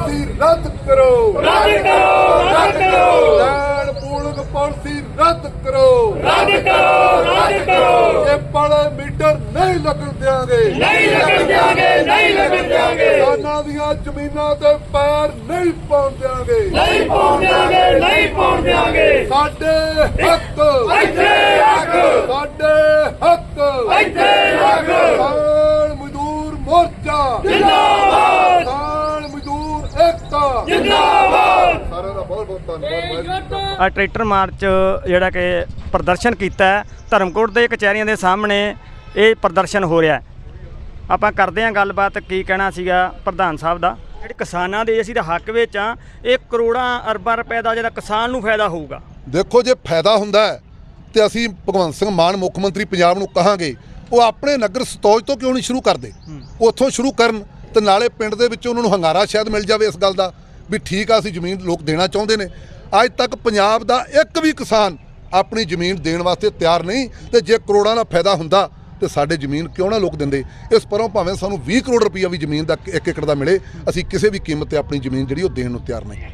Policy ਰੱਦ ਕਰੋ। ਰੱਦ ਕਰੋ ਰੱਦ ਕਰੋ। ਲੈਣ ਪੂਲਿੰਗ ਪਾਲਿਸੀ ਰੱਦ ਕਰੋ। ਰੱਦ ਕਰੋ ਰੱਦ ਕਰੋ। ਇਹ ਪਾਲੇ ਮੀਟਰ ਨਹੀਂ ਲੱਗਣ ਦਿਆਂਗੇ। ਨਹੀਂ ਲੱਗਣ ਦਿਆਂਗੇ ਨਹੀਂ ਲੱਗਣ ਦਿਆਂਗੇ। ਕਿਸਾਨਾਂ ਦੀਆਂ ਜ਼ਮੀਨਾਂ ਤੇ ਪੈਰ ਨਹੀਂ ਪਾਉਣ ਦਿਆਂਗੇ। ਨਹੀਂ ਪਾਉਣ ਦਿਆਂਗੇ ਨਹੀਂ ਪਾਉਣ ਦਿਆਂਗੇ। ਸਾਡੇ ਹੱਕ। ਇੱਥੇ ਰੱਖ ਸਾਡੇ ਹੱਕ। ਇੱਥੇ ਕਿਸਾਨ ਮਜ਼ਦੂਰ ਮੋਰਚਾ। ਜਿੰਦਾਬਾਦ ਕਿਸਾਨ ਮਜ਼ਦੂਰ ਏਕਤਾ ਜਿੰਦਾਬਾਦ ਸਾਰਿਆਂ ਦਾ ਬਹੁਤ ਬਹੁਤ ਧੰਨਵਾਦ। ਆ ਟਰੈਕਟਰ ਮਾਰਚ ਜਿਹੜਾ ਕਿ ਪ੍ਰਦਰਸ਼ਨ ਕੀਤਾ ਹੈ, ਧਰਮਕੋਟ ਦੇ ਕਚਹਿਰੀਆਂ ਦੇ ਸਾਹਮਣੇ ਇਹ ਪ੍ਰਦਰਸ਼ਨ ਹੋ ਰਿਹਾ। ਆਪਾਂ ਕਰਦੇ ਹਾਂ ਗੱਲਬਾਤ ਕੀ ਕਹਿਣਾ ਸੀਗਾ ਪ੍ਰਧਾਨ ਸਾਹਿਬ ਦਾ? ਜਿਹੜੇ ਕਿਸਾਨਾਂ ਦੇ ਅਸੀਂ ਤਾਂ ਹੱਕ ਵਿੱਚ ਆ ਇਹ ਕਰੋੜਾਂ ਅਰਬਾਂ ਰੁਪਏ ਦਾ ਜਿਹੜਾ ਕਿਸਾਨ ਨੂੰ ਫਾਇਦਾ ਹੋਊਗਾ। ਦੇਖੋ ਜੇ ਫਾਇਦਾ ਹੁੰਦਾ ਹੈ ਤੇ ਅਸੀਂ ਭਗਵੰਤ ਸਿੰਘ ਮਾਨ ਮੁੱਖ ਮੰਤਰੀ ਪੰਜਾਬ ਨੂੰ ਕਹਾਂਗੇ ਉਹ ਆਪਣੇ ਨਗਰ ਸਤੌਜ ਤੋਂ ਕਿਉਂ ਨਹੀਂ ਸ਼ੁਰੂ ਕਰਦੇ? ਉੱਥੋਂ ਸ਼ੁਰੂ ਕਰਨ ਤੇ ਨਾਲੇ ਪਿੰਡ ਦੇ ਵਿੱਚ ਉਹਨਾਂ ਨੂੰ ਹੰਗਾਰਾ ਸ਼ਾਇਦ ਮਿਲ ਜਾਵੇ ਇਸ ਗੱਲ ਦਾ। ਵੀ ਠੀਕ ਆ ਅਸੀਂ ਜ਼ਮੀਨ ਲੋਕ ਦੇਣਾ ਚਾਹੁੰਦੇ ਨੇ। ਅੱਜ ਤੱਕ ਪੰਜਾਬ ਦਾ ਇੱਕ ਵੀ ਕਿਸਾਨ ਆਪਣੀ ਜ਼ਮੀਨ ਦੇਣ ਵਾਸਤੇ ਤਿਆਰ ਨਹੀਂ ਤੇ ਜੇ ਕਰੋੜਾਂ ਦਾ ਫਾਇਦਾ ਹੁੰਦਾ ਤੇ ਸਾਡੇ ਜ਼ਮੀਨ ਕਿਉਂ ਨਾ ਲੋਕ ਦਿੰਦੇ? ਇਸ ਪਰੋਂ ਭਾਵੇਂ ਸਾਨੂੰ 20 ਕਰੋੜ ਰੁਪਈਆ ਵੀ ਜ਼ਮੀਨ ਦਾ ਇੱਕ ਏਕੜ ਦਾ ਮਿਲੇ ਅਸੀਂ ਕਿਸੇ ਵੀ ਕੀਮਤ ਤੇ ਆਪਣੀ ਜ਼ਮੀਨ ਜਿਹੜੀ ਉਹ ਦੇਣ ਨੂੰ ਤਿਆਰ ਨਹੀਂ।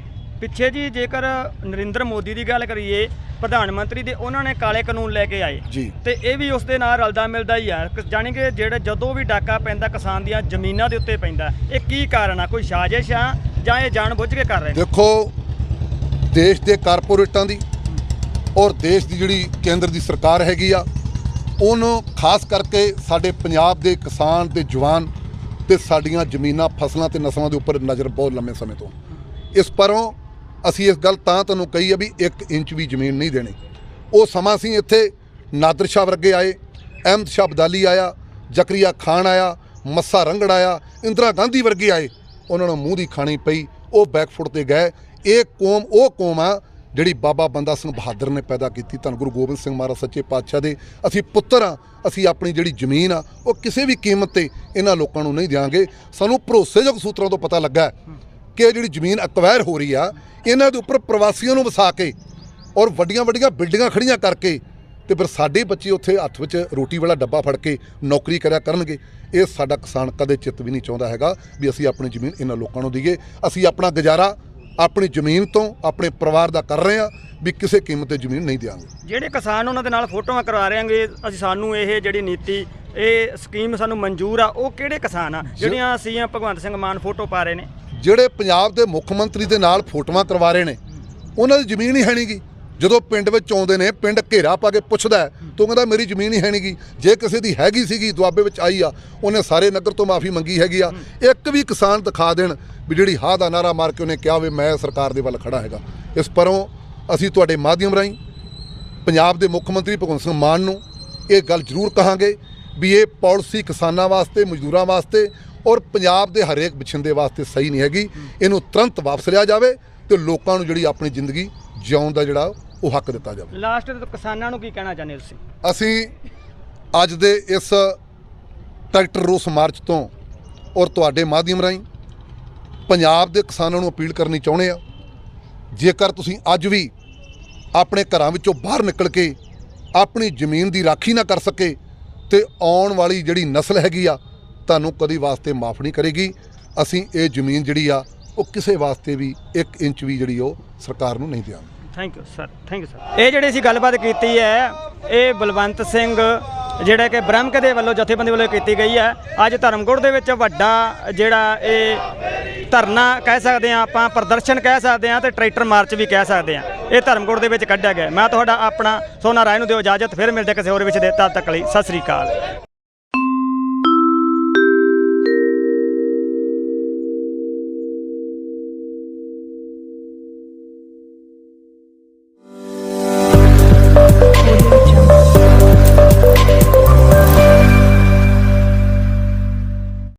ਪਿੱਛੇ ਜੀ ਜੇਕਰ ਨਰਿੰਦਰ ਮੋਦੀ ਦੀ ਗੱਲ ਕਰੀਏ ਪ੍ਰਧਾਨ ਮੰਤਰੀ ਦੇ ਉਹਨਾਂ ਨੇ ਕਾਲੇ ਕਾਨੂੰਨ ਲੈ ਕੇ ਆਏ। ਜੀ। ਤੇ ਇਹ ਵੀ ਉਸ ਦੇ ਨਾਲ ਰਲਦਾ ਮਿਲਦਾ ਹੀ ਆ। ਜਾਣੀ ਕਿ ਜਿਹੜਾ ਜਦੋਂ ਵੀ ਡਾਕਾ ਪੈਂਦਾ ਕਿਸਾਨ ਦੀਆਂ ਜ਼ਮੀਨਾਂ ਦੇ ਉੱਤੇ ਪੈਂਦਾ। ਇਹ ਕੀ ਕਾਰਨ ਆ? ਕੋਈ ਸਾਜ਼ਿਸ਼ ਆ? ਜਾਂ ਇਹ ਜਾਣ ਬੁੱਝ ਕੇ ਕਰ ਰਹੇ ਨੇ? ਦੇਖੋ, ਦੇਸ਼ ਦੇ ਕਾਰਪੋਰੇਟਾਂ ਦੀ ਔਰ ਦੇਸ਼ ਦੀ ਜਿਹੜੀ ਕੇਂਦਰ ਦੀ ਸਰਕਾਰ ਹੈਗੀ ਆ, ਉਹਨੂੰ ਖਾਸ ਕਰਕੇ ਸਾਡੇ ਪੰਜਾਬ ਦੇ ਕਿਸਾਨ ਤੇ ਜਵਾਨ ਤੇ ਸਾਡੀਆਂ ਜ਼ਮੀਨਾਂ, ਫਸਲਾਂ ਤੇ ਨਸਲਾਂ ਦੇ ਉੱਪਰ ਨਜ਼ਰ ਬਹੁਤ ਲੰਮੇ ਸਮੇਂ ਤੋਂ। ਇਸ ਪਰੋਂ ਅਸੀਂ ਇਸ ਗੱਲ ਤਾਂ ਤੁਹਾਨੂੰ ਕਹੀ ਆ ਵੀ 1 ਇੰਚ ਵੀ ਜ਼ਮੀਨ ਨਹੀਂ ਦੇਣੀ। ਉਹ ਸਮਾਂ ਸੀ ਇੱਥੇ ਨਾਦਰ ਸ਼ਾਹ ਵਰਗੇ ਆਏ, ਅਹਿਮਦ ਸ਼ਾਹ ਅਬਦਾਲੀ ਆਇਆ, ਜ਼ਕਰੀਆ ਖਾਨ ਆਇਆ, ਮੱਸਾ ਰੰਗੜ ਆਇਆ, ਇੰਦਰਾ ਗਾਂਧੀ ਵਰਗੇ ਆਏ। ਉਹਨਾਂ ਨੂੰ ਮੂੰਹ ਦੀ ਖਾਣੀ ਪਈ, ਉਹ ਬੈਕਫੁੱਟ ਤੇ ਗਏ। ਇਹ ਕੌਮ, ਉਹ ਕੌਮ ਆ ਜਿਹੜੀ ਬਾਬਾ ਬੰਦਾ ਸਿੰਘ ਬਹਾਦਰ ਨੇ ਪੈਦਾ ਕੀਤੀ। ਧੰਨ ਗੁਰੂ ਗੋਬਿੰਦ ਸਿੰਘ ਮਹਾਰਾਜ ਸੱਚੇ ਪਾਤਸ਼ਾਹ ਦੇ। ਅਸੀਂ ਪੁੱਤਰ ਆ, ਅਸੀਂ ਆਪਣੀ ਜਿਹੜੀ ਜ਼ਮੀਨ ਆ, ਉਹ ਕਿਸੇ ਵੀ ਕੀਮਤ ਤੇ ਇਹਨਾਂ ਲੋਕਾਂ ਨੂੰ ਨਹੀਂ ਦਿਆਂਗੇ। ਸਾਨੂੰ ਭਰੋਸੇਯੋਗ ਸੂਤਰਾਂ ਤੋਂ ਪਤਾ ਲੱਗਾ ਕਿ ਇਹ ਜਿਹੜੀ ਜ਼ਮੀਨ ਅਕਵਾਇਰ ਹੋ ਰਹੀ ਆ, ਇਹਨਾਂ ਦੇ ਉੱਪਰ ਪ੍ਰਵਾਸੀਆਂ ਨੂੰ ਵਸਾ ਕੇ ਔਰ ਵੱਡੀਆਂ ਵੱਡੀਆਂ ਬਿਲਡਿੰਗਾਂ ਖੜੀਆਂ ਕਰਕੇ ਤੇ ਫਿਰ ਸਾਡੇ ਬੱਚੇ ਉੱਥੇ ਹੱਥ ਵਿੱਚ ਰੋਟੀ ਵਾਲਾ ਡੱਬਾ ਫੜ ਕੇ ਨੌਕਰੀ ਕਰਿਆ ਕਰਨਗੇ। ਇਹ ਸਾਡਾ ਕਿਸਾਨ ਕਦੇ ਚਿੱਤ ਵੀ ਨਹੀਂ ਚਾਹੁੰਦਾ ਹੈਗਾ ਵੀ ਅਸੀਂ ਆਪਣੀ ਜ਼ਮੀਨ ਇਹਨਾਂ ਲੋਕਾਂ ਨੂੰ ਦਈਏ। ਅਸੀਂ ਆਪਣਾ ਗੁਜ਼ਾਰਾ ਆਪਣੀ ਜ਼ਮੀਨ ਤੋਂ ਆਪਣੇ ਪਰਿਵਾਰ ਦਾ ਕਰ ਰਹੇ ਹਾਂ ਵੀ ਕਿਸੇ ਕੀਮਤ ਤੇ ਜ਼ਮੀਨ ਨਹੀਂ ਦਿਆਂਗੇ। ਜਿਹੜੇ ਕਿਸਾਨ ਉਹਨਾਂ ਦੇ ਨਾਲ ਫੋਟੋਆਂ ਕਰਵਾ ਰਹੇ ਆਂਗੇ ਅਸੀਂ ਸਾਨੂੰ ਇਹ ਜਿਹੜੀ ਨੀਤੀ ਇਹ ਸਕੀਮ ਸਾਨੂੰ ਮਨਜ਼ੂਰ ਆ ਉਹ ਕਿਹੜੇ ਕਿਸਾਨ ਆ? ਜਿਹੜੀਆਂ ਅਸੀਂ ਭਗਵੰਤ ਸਿੰਘ ਮਾਨ ਫੋਟੋ ਪਾ ਰਹੇ ਨੇ। ਜਿਹੜੇ ਪੰਜਾਬ ਦੇ ਮੁੱਖ ਮੰਤਰੀ ਦੇ ਨਾਲ ਫੋਟੋਆਂ ਕਰਵਾ ਰਹੇ ਨੇ ਉਹਨਾਂ ਦੀ ਜ਼ਮੀਨ ਹੀ ਹੈ ਨਹੀਂਗੀ ਜਦੋਂ ਪਿੰਡ ਵਿੱਚ ਆਉਂਦੇ ਨੇ, ਪਿੰਡ ਘੇਰਾ ਪਾ ਕੇ ਪੁੱਛਦਾ ਹੈ, ਤਾਂ ਉਹ ਕਹਿੰਦਾ ਮੇਰੀ ਜ਼ਮੀਨ ਹੀ ਹੈ ਨਹੀਂਗੀ ਜੇ ਕਿਸੇ ਦੀ ਹੈਗੀ ਸੀਗੀ, ਦੁਆਬੇ ਵਿੱਚ ਆਈ ਆ, ਉਹਨੇ ਸਾਰੇ ਨਗਰ ਤੋਂ ਮਾਫੀ ਮੰਗੀ ਹੈਗੀ ਆ। ਇੱਕ ਵੀ ਕਿਸਾਨ ਦਿਖਾ ਦੇਣ ਵੀ ਜਿਹੜੀ ਹਾਂ ਦਾ ਨਾਰਾ ਮਾਰ ਕੇ ਉਹਨੇ ਕਿਹਾ ਵੀ ਮੈਂ ਸਰਕਾਰ ਦੇ ਵੱਲ ਖੜਾ ਹੈਗਾ। ਇਸ ਪਰੋਂ ਅਸੀਂ ਤੁਹਾਡੇ ਮਾਧਿਅਮ ਰਾਹੀਂ ਪੰਜਾਬ ਦੇ ਮੁੱਖ ਮੰਤਰੀ ਭਗਵੰਤ ਸਿੰਘ ਮਾਨ ਨੂੰ ਇਹ ਗੱਲ ਜ਼ਰੂਰ ਕਹਾਂਗੇ ਵੀ ਇਹ ਪਾਲਿਸੀ ਕਿਸਾਨਾਂ ਵਾਸਤੇ, ਮਜ਼ਦੂਰਾਂ ਵਾਸਤੇ ਔਰ ਪੰਜਾਬ ਦੇ ਹਰੇਕ ਵਿਛਿੰਦੇ ਵਾਸਤੇ ਸਹੀ ਨਹੀਂ ਹੈਗੀ। ਇਹਨੂੰ ਤੁਰੰਤ ਵਾਪਸ ਲਿਆ ਜਾਵੇ ਤੇ ਲੋਕਾਂ ਨੂੰ ਜਿਹੜੀ ਆਪਣੀ ਜ਼ਿੰਦਗੀ ਜਿਉਣ ਦਾ ਜਿਹੜਾ ਉਹ ਹੱਕ ਦਿੱਤਾ ਜਾਵੇ। ਲਾਸਟ ਤੇ ਕਿਸਾਨਾਂ ਨੂੰ ਕੀ ਕਹਿਣਾ ਚਾਹੁੰਦੇ ਹੋ ਤੁਸੀਂ? ਅਸੀਂ ਅੱਜ ਦੇ ਇਸ ਟਰੈਕਟਰ ਰੋਸ ਮਾਰਚ ਤੋਂ ਔਰ ਤੁਹਾਡੇ ਮਾਧਿਅਮ ਰਾਹੀਂ ਪੰਜਾਬ ਦੇ ਕਿਸਾਨਾਂ ਨੂੰ ਅਪੀਲ ਕਰਨੀ ਚਾਹੁੰਦੇ ਆ ਜੇਕਰ ਤੁਸੀਂ ਅੱਜ ਵੀ ਆਪਣੇ ਘਰਾਂ ਵਿੱਚੋਂ ਬਾਹਰ ਨਿਕਲ ਕੇ ਆਪਣੀ ਜ਼ਮੀਨ ਦੀ ਰਾਖੀ ਨਾ ਕਰ ਸਕੇ ਤੇ ਆਉਣ ਵਾਲੀ ਜਿਹੜੀ ਨਸਲ ਹੈਗੀ ਆ ਤੁਹਾਨੂੰ ਕਦੀ ਵਾਸਤੇ ਮਾਫ ਨਹੀਂ ਕਰੇਗੀ। ਅਸੀਂ ਇਹ ਜ਼ਮੀਨ ਜਿਹੜੀ ਆ ਉਹ ਕਿਸੇ ਵਾਸਤੇ ਵੀ 1 ਇੰਚ ਵੀ ਜਿਹੜੀ ਉਹ ਸਰਕਾਰ ਨੂੰ ਨਹੀਂ ਦਿਆਂਗੇ। Thank you sir thank you sir ਇਹ ਜਿਹੜੀ ਅਸੀਂ ਗੱਲਬਾਤ ਕੀਤੀ ਹੈ, ਇਹ ਬਲਵੰਤ ਸਿੰਘ, ਜਿਹੜਾ ਕਿ ਬ੍ਰਹਮਕ ਦੇ ਵੱਲੋਂ ਜਥੇਬੰਦੀ ਵੱਲੋਂ ਕੀਤੀ ਗਈ ਹੈ। ਅੱਜ ਧਰਮਗੁੜ ਦੇ ਵਿੱਚ ਵੱਡਾ ਜਿਹੜਾ ਇਹ ਧਰਨਾ ਕਹਿ ਸਕਦੇ ਆ ਆਪਾਂ, ਪ੍ਰਦਰਸ਼ਨ ਕਹਿ ਸਕਦੇ ਆ ਤੇ ਟਰੈਕਟਰ ਮਾਰਚ ਵੀ ਕਹਿ ਸਕਦੇ ਆ ਇਹ ਧਰਮਗੁੜ ਦੇ ਵਿੱਚ ਕੱਢਿਆ ਗਿਆ ਮੈਂ ਤੁਹਾਡਾ ਆਪਣਾ ਸੋਨਾ ਰਾਏ ਨੂੰ ਦਿਓ ਇਜਾਜ਼ਤ, ਫਿਰ ਮਿਲਦੇ ਕਿਸੇ ਹੋਰ ਵਿੱਚ ਦੇ ਤਦ ਤੱਕ ਲਈ। ਸਤਿ ਸ੍ਰੀ ਅਕਾਲ।